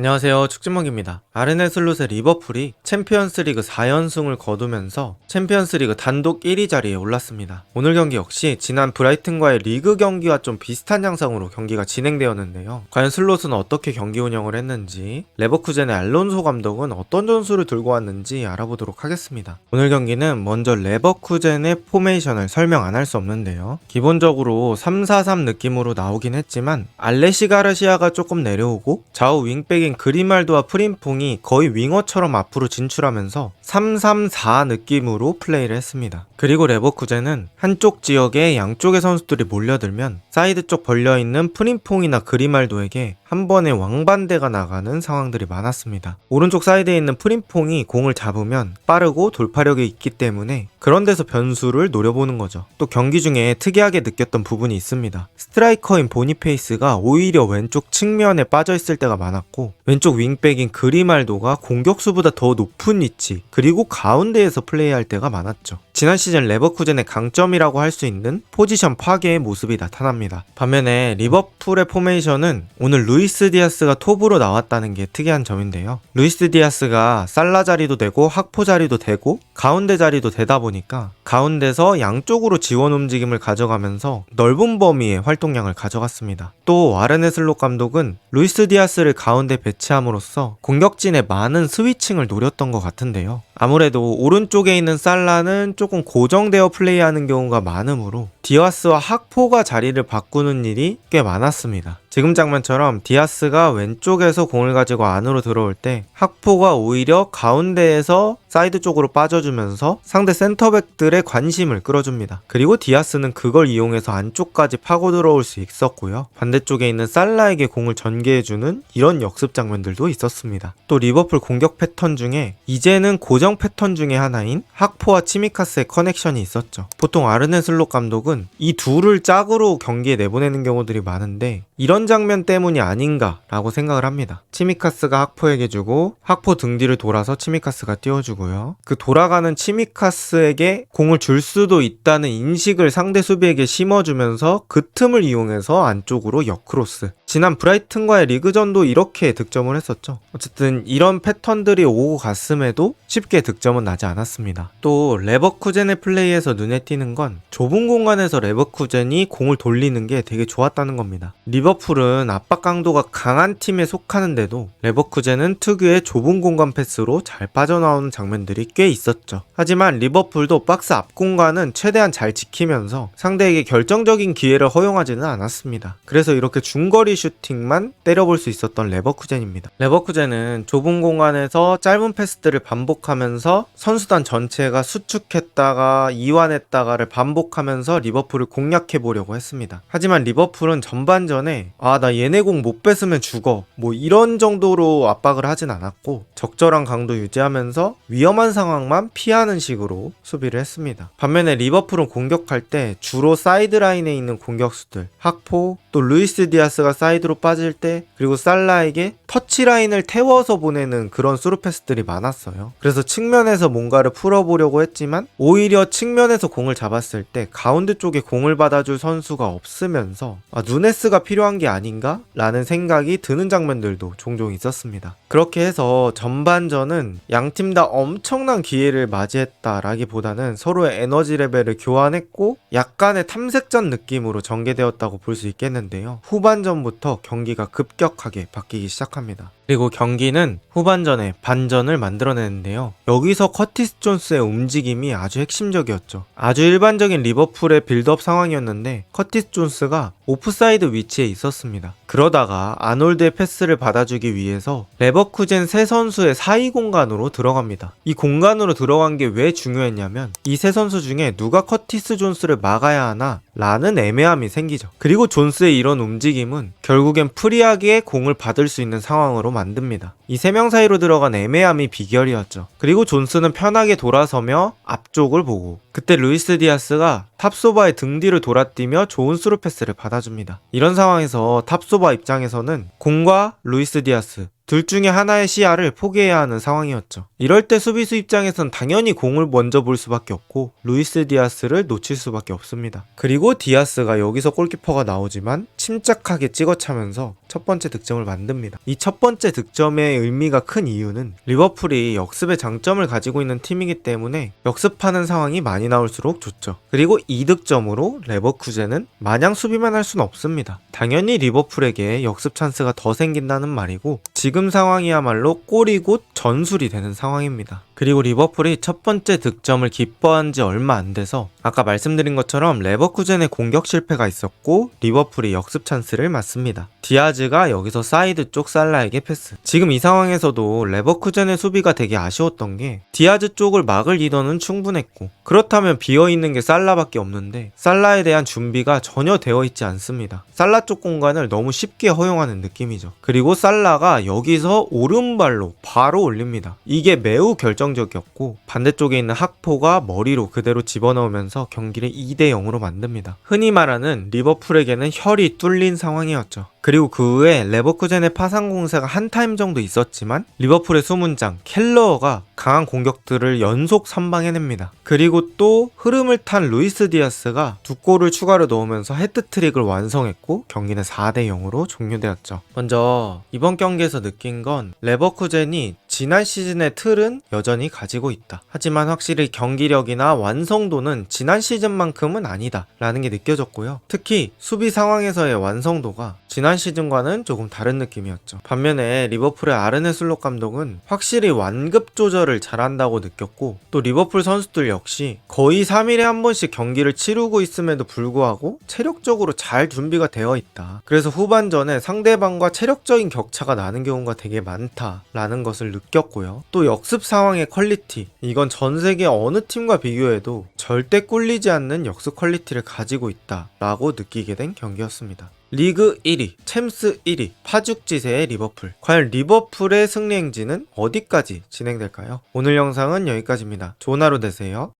안녕하세요. 축진먹입니다. 아르네 슬롯의 리버풀이 챔피언스리그 4연승을 거두면서 챔피언스리그 단독 1위 자리에 올랐습니다. 오늘 경기 역시 지난 브라이튼과의 리그 경기와 좀 비슷한 양상으로 경기가 진행되었는데요. 과연 슬롯은 어떻게 경기 운영을 했는지, 레버쿠젠의 알론소 감독은 어떤 전술을 들고 왔는지 알아보도록 하겠습니다. 오늘 경기는 먼저 레버쿠젠의 포메이션을 설명 안 할 수 없는데요. 기본적으로 3-4-3 느낌으로 나오긴 했지만 알레시 가르시아가 조금 내려오고 좌우 윙백 인 그리말도와 프림퐁이 거의 윙어처럼 앞으로 진출하면서 3-3-4 느낌으로 플레이를 했습니다. 그리고 레버쿠젠은 한쪽 지역에 양쪽의 선수들이 몰려들면 사이드 쪽 벌려있는 프림퐁이나 그리말도에게 한 번에 왕반대가 나가는 상황들이 많았습니다. 오른쪽 사이드에 있는 프림퐁이 공을 잡으면 빠르고 돌파력이 있기 때문에 그런 데서 변수를 노려보는 거죠. 또 경기 중에 특이하게 느꼈던 부분이 있습니다. 스트라이커인 보니페이스가 오히려 왼쪽 측면에 빠져 있을 때가 많았고 왼쪽 윙백인 그리말도가 공격수보다 더 높은 위치 그리고 가운데에서 플레이할 때가 많았죠. 지난 시즌 레버쿠젠의 강점이라고 할 수 있는 포지션 파괴의 모습이 나타납니다. 반면에 리버풀의 포메이션은 오늘 루이스 디아스가 톱으로 나왔다는 게 특이한 점인데요. 루이스 디아스가 살라 자리도 되고 학포 자리도 되고 가운데 자리도 되다 보니까 가운데서 양쪽으로 지원 움직임을 가져가면서 넓은 범위의 활동량을 가져갔습니다. 또 아르네 슬롯 감독은 루이스 디아스를 가운데 배치함으로써 공격진의 많은 스위칭을 노렸던 것 같은데요. 아무래도 오른쪽에 있는 살라는 조금 고정되어 플레이하는 경우가 많으므로 디아스와 학포가 자리를 바꾸는 일이 꽤 많았습니다. 지금 장면처럼 디아스가 왼쪽에서 공을 가지고 안으로 들어올 때 학포가 오히려 가운데에서 사이드 쪽으로 빠져주면서 상대 센터백들의 관심을 끌어줍니다. 그리고 디아스는 그걸 이용해서 안쪽까지 파고 들어올 수 있었고요. 반대쪽에 있는 살라에게 공을 전개해주는 이런 역습 장면들도 있었습니다. 또 리버풀 공격 패턴 중에 이제는 고정 패턴 중에 하나인 학포와 치미카스의 커넥션이 있었죠. 보통 아르네 슬롯 감독은 이 둘을 짝으로 경기에 내보내는 경우들이 많은데 이런 장면 때문이 아닌가라고 생각을 합니다. 치미카스가 학포에게 주고 학포 등 뒤를 돌아서 치미카스가 띄워주고요. 그 돌아가는 치미카스에게 공을 줄 수도 있다는 인식을 상대 수비에게 심어주면서 그 틈을 이용해서 안쪽으로 역크로스. 지난 브라이튼과의 리그전도 이렇게 득점을 했었죠. 어쨌든 이런 패턴들이 오고 갔음에도 쉽게 득점은 나지 않았습니다. 또 레버쿠젠의 플레이에서 눈에 띄는 건 좁은 공간에서 레버쿠젠이 공을 돌리는 게 되게 좋았다는 겁니다. 리버풀은 압박 강도가 강한 팀에 속하는데도 레버쿠젠은 특유의 좁은 공간 패스로 잘 빠져나오는 장면들이 꽤 있었죠. 하지만 리버풀도 박스 앞 공간은 최대한 잘 지키면서 상대에게 결정적인 기회를 허용하지는 않았습니다. 그래서 이렇게 중거리 슈팅만 때려볼 수 있었던 레버쿠젠입니다. 레버쿠젠은 좁은 공간에서 짧은 패스들을 반복하면서 선수단 전체가 수축했다가 이완했다가를 반복하면서 리버풀을 공략해 보려고 했습니다. 하지만 리버풀은 전반전에 아 나 얘네 공 못 뺏으면 죽어 뭐 이런 정도로 압박을 하진 않았고 적절한 강도 유지하면서 위험한 상황만 피하는 식으로 수비를 했습니다. 반면에 리버풀은 공격할 때 주로 사이드 라인에 있는 공격수들 학포 또 루이스 디아스가 사이드 로 빠질 때 그리고 살라에게 터치 라인을 태워서 보내는 그런 스루 패스들이 많았어요. 그래서 측면에서 뭔가를 풀어보려고 했지만 오히려 측면에서 공을 잡았을 때 가운데 쪽에 공을 받아줄 선수가 없으면서 아, 누네스가 필요한 게 아닌가? 라는 생각이 드는 장면들도 종종 있었습니다. 그렇게 해서 전반전은 양 팀 다 엄청난 기회를 맞이했다라기보다는 서로의 에너지 레벨을 교환했고 약간의 탐색전 느낌으로 전개되었다고 볼 수 있겠는데요. 후반전부터 경기가 급격하게 바뀌기 시작합니다. 그리고 경기는 후반전에 반전을 만들어내는데요. 여기서 커티스 존스의 움직임이 아주 핵심적이었죠. 아주 일반적인 리버풀의 빌드업 상황이었는데 커티스 존스가 오프사이드 위치에 있었습니다. 그러다가 아놀드의 패스를 받아주기 위해서 레버쿠젠 세 선수의 사이 공간으로 들어갑니다. 이 공간으로 들어간 게 왜 중요했냐면 이 세 선수 중에 누가 커티스 존스를 막아야 하나 라는 애매함이 생기죠. 그리고 존스의 이런 움직임은 결국엔 프리하게 공을 받을 수 있는 상황으로 만듭니다. 이 세 명 사이로 들어간 애매함이 비결이었죠. 그리고 존스는 편하게 돌아서며 앞쪽을 보고 그때 루이스 디아스가 탑소바의 등 뒤를 돌아뛰며 좋은 스루 패스를 받아줍니다. 이런 상황에서 탑소바 입장에서는 공과 루이스 디아스 둘 중에 하나의 시야를 포기해야 하는 상황이었죠. 이럴 때 수비수 입장에선 당연히 공을 먼저 볼 수밖에 없고 루이스 디아스를 놓칠 수밖에 없습니다. 그리고 디아스가 여기서 골키퍼가 나오지만 침착하게 찍어차면서 첫 번째 득점을 만듭니다. 이 첫 번째 득점의 의미가 큰 이유는 리버풀이 역습의 장점을 가지고 있는 팀이기 때문에 역습하는 상황이 많이 나올수록 좋죠. 그리고 이 득점으로 레버쿠젠은 마냥 수비만 할 수는 없습니다. 당연히 리버풀에게 역습 찬스가 더 생긴다는 말이고 지금 상황이야말로 골이 곧 전술이 되는 상황입니다. 그리고 리버풀이 첫 번째 득점을 기뻐한 지 얼마 안 돼서 아까 말씀드린 것처럼 레버쿠젠의 공격 실패가 있었고 리버풀이 역습 찬스를 맞습니다. 디아즈가 여기서 사이드 쪽 살라에게 패스. 지금 이 상황에서도 레버쿠젠의 수비가 되게 아쉬웠던 게 디아즈 쪽을 막을 리더는 충분했고 그렇다면 비어 있는 게 살라밖에 없는데 살라에 대한 준비가 전혀 되어 있지 않습니다. 살라 쪽 공간을 너무 쉽게 허용하는 느낌이죠. 그리고 살라가 여기 서 오른발로 바로 올립니다. 이게 매우 결정적이었고 반대쪽에 있는 학포가 머리로 그대로 집어넣으면서 경기를 2대 0으로 만듭니다. 흔히 말하는 리버풀에게는 혈이 뚫린 상황이었죠. 그리고 그 후에 레버쿠젠의 파상 공세가 한 타임 정도 있었지만 리버풀의 수문장 켈러가 강한 공격들을 연속 선방해냅니다. 그리고 또 흐름을 탄 루이스 디아스가 두 골을 추가로 넣으면서 헤트트릭을 완성했고 경기는 4대 0으로 종료되었죠. 먼저 이번 경기에서 느낀 건 레버쿠젠이 지난 시즌의 틀은 여전히 가지고 있다. 하지만 확실히 경기력이나 완성도는 지난 시즌만큼은 아니다. 라는 게 느껴졌고요. 특히 수비 상황에서의 완성도가 지난 시즌과는 조금 다른 느낌이었죠. 반면에 리버풀의 아르네 슬롯 감독은 확실히 완급 조절을 잘한다고 느꼈고 또 리버풀 선수들 역시 거의 3일에 한 번씩 경기를 치르고 있음에도 불구하고 체력적으로 잘 준비가 되어 있다. 그래서 후반전에 상대방과 체력적인 격차가 나는 경우가 되게 많다라는 것을 느꼈고요. 또 역습 상황의 퀄리티 이건 전 세계 어느 팀과 비교해도 절대 꿀리지 않는 역습 퀄리티를 가지고 있다라고 느끼게 된 경기였습니다. 리그 1위, 챔스 1위, 파죽지세의 리버풀. 과연 리버풀의 승리 행진은 어디까지 진행될까요? 오늘 영상은 여기까지입니다. 좋은 하루 되세요.